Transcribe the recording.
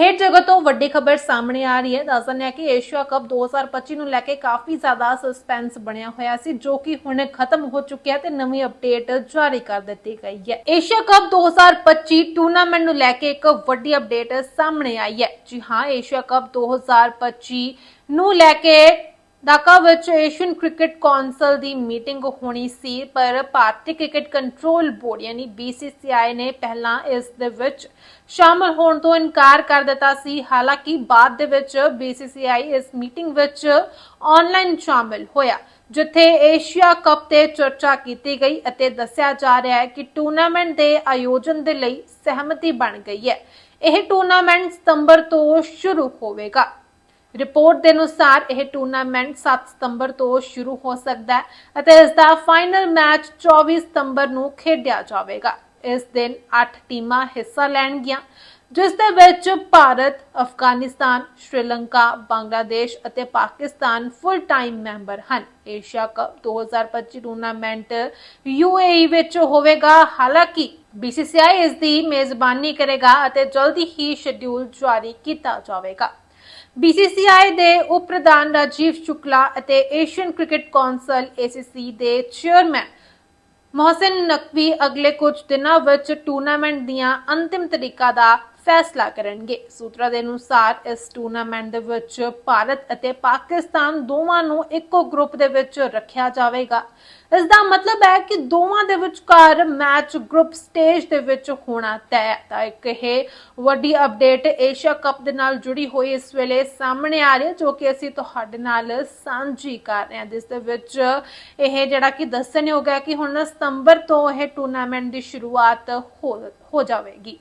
ਖੇਡ ਜਗਤ ਤੋਂ ਵੱਡੀ ਖਬਰ ਸਾਹਮਣੇ ਆ ਰਹੀ ਹੈ। ਦੱਸਦੇ ਹਾਂ ਕਿ ਏਸ਼ੀਆ ਕੱਪ 2025 ਨੂੰ ਲੈ ਕੇ ਕਾਫੀ ਜ਼ਿਆਦਾ ਸਸਪੈਂਸ ਬਣਿਆ ਹੋਇਆ ਸੀ, ਜੋ ਕਿ ਹੁਣ ਖਤਮ ਹੋ ਚੁੱਕਿਆ ਤੇ ਨਵੀਂ ਅਪਡੇਟ ਜਾਰੀ ਕਰ ਦਿੱਤੀ ਗਈ ਹੈ। ਏਸ਼ੀਆ ਕੱਪ 2025 ਟੂਰਨਾਮੈਂਟ ਨੂੰ ਲੈ ਕੇ ਇੱਕ ਵੱਡੀ ਅਪਡੇਟ ਸਾਹਮਣੇ ਆਈ ਹੈ। ਜੀ ਹਾਂ, ਏਸ਼ੀਆ ਕੱਪ 2025 ਨੂੰ ਲੈ ਕੇ ਢਾਕਾ ਵਿੱਚ ਏਸ਼ੀਅਨ ਕ੍ਰਿਕਟ ਕੌਂਸਲ ਦੀ ਮੀਟਿੰਗ ਹੋਣੀ ਸੀ, ਪਰ ਭਾਰਤੀ ਕ੍ਰਿਕਟ ਕੰਟਰੋਲ ਬੋਰਡ ਯਾਨੀ BCCI ਨੇ ਪਹਿਲਾਂ ਇਸ ਦੇ ਵਿੱਚ ਸ਼ਾਮਲ ਹੋਣ ਤੋਂ ਇਨਕਾਰ ਕਰ ਦਿੱਤਾ ਸੀ। ਹਾਲਾਂਕਿ ਬਾਅਦ ਦੇ ਵਿੱਚ BCCI ਇਸ ਮੀਟਿੰਗ ਵਿੱਚ ਆਨਲਾਈਨ ਸ਼ਾਮਲ ਹੋਇਆ, ਜਿੱਥੇ ਏਸ਼ੀਆ ਕੱਪ ਤੇ ਚਰਚਾ ਕੀਤੀ ਗਈ ਅਤੇ ਦੱਸਿਆ ਜਾ ਰਿਹਾ ਹੈ ਕਿ ਟੂਰਨਾਮੈਂਟ ਦੇ ਆਯੋਜਨ ਦੇ ਲਈ ਸਹਿਮਤੀ ਬਣ ਗਈ ਹੈ। ਇਹ ਟੂਰਨਾਮੈਂਟ ਸਤੰਬਰ ਤੋਂ ਸ਼ੁਰੂ ਹੋਵੇਗਾ। ਰਿਪੋਰਟ ਦੇ ਅਨੁਸਾਰ ਇਹ ਟੂਰਨਾਮੈਂਟ 7 ਸਤੰਬਰ ਤੋਂ ਸ਼ੁਰੂ ਹੋ ਸਕਦਾ ਹੈ ਅਤੇ ਇਸ ਦਾ ਫਾਈਨਲ ਮੈਚ 24 ਸਤੰਬਰ ਨੂੰ ਖੇਡਿਆ ਜਾਵੇਗਾ ਇਸ ਦਿਨ 8 ਟੀਮਾਂ ਹਿੱਸਾ ਲੈਣਗੀਆਂ ਜਿਸ ਦੇ ਵਿੱਚ ਭਾਰਤ, ਅਫਗਾਨਿਸਤਾਨ, ਸ਼੍ਰੀਲੰਕਾ, ਬੰਗਲਾਦੇਸ਼ ਅਤੇ ਪਾਕਿਸਤਾਨ ਫੁੱਲ ਟਾਈਮ ਮੈਂਬਰ ਹਨ। ਏਸ਼ੀਆ ਕੱਪ 2025 ਟੂਰਨਾਮੈਂਟ UAE ਵਿੱਚ ਹੋਵੇਗਾ ਹਾਲਾਂਕਿ BCCI ਇਸ ਦੀ ਮੇਜ਼ਬਾਨੀ ਕਰੇਗਾ ਅਤੇ ਜਲਦੀ ਹੀ ਸ਼ਡਿਊਲ ਜਾਰੀ ਕੀਤਾ ਜਾਵੇਗਾ। BCCI ਦੇ ਉਪ ਪ੍ਰਧਾਨ ਰਾਜੀਵ ਸ਼ੁਕਲਾ ਅਤੇ ਏਸ਼ੀਅਨ ਕ੍ਰਿਕਟ ਕੌਂਸਲ ACC ਦੇ ਚੇਅਰਮੈਨ ਮੋਹਸਿਨ ਨਕਵੀ ਅਗਲੇ ਕੁਝ ਦਿਨਾਂ ਵਿੱਚ ਟੂਰਨਾਮੈਂਟ ਦੀਆਂ ਅੰਤਿਮ ਤਰੀਕਾਂ ਦਾ ਫੈਸਲਾ ਕਰਨਗੇ। ਸੂਤਰਾਂ ਦੇ ਅਨੁਸਾਰ ਇਸ ਟੂਰਨਾਮੈਂਟ ਦੇ ਵਿੱਚ ਭਾਰਤ ਅਤੇ ਪਾਕਿਸਤਾਨ ਦੋਵਾਂ ਨੂੰ ਇੱਕੋ ਗਰੁੱਪ ਦੇ ਵਿੱਚ ਰੱਖਿਆ ਜਾਵੇਗਾ। ਇਸ ਦਾ ਮਤਲਬ ਹੈ ਕਿ ਦੋਵਾਂ ਦੇ ਵਿਚਕਾਰ ਮੈਚ ਗਰੁੱਪ ਸਟੇਜ ਦੇ ਵਿੱਚ ਹੋਣਾ ਤੈਅ ਹੈ। ਤਾਂ ਇੱਕ ਇਹ ਵੱਡੀ ਅਪਡੇਟ ਏਸ਼ੀਆ ਕੱਪ ਦੇ ਨਾਲ ਜੁੜੀ ਹੋਈ ਇਸ ਵੇਲੇ ਸਾਹਮਣੇ ਆ ਰਹੀ ਹੈ, ਜੋ ਕਿ ਅਸੀਂ ਤੁਹਾਡੇ ਨਾਲ ਸਾਂਝੀ ਕਰ ਰਹੇ ਹਾਂ। ਜਿਸ ਦੇ ਵਿੱਚ ਇਹ ਜਿਹੜਾ ਕਿ ਦੱਸਣਯੋਗ ਹੈ ਕਿ ਹੁਣ ਸਤੰਬਰ ਤੋਂ ਇਹ ਟੂਰਨਾਮੈਂਟ ਦੀ ਸ਼ੁਰੂਆਤ ਹੋ ਹੋ ਜਾਵੇਗੀ।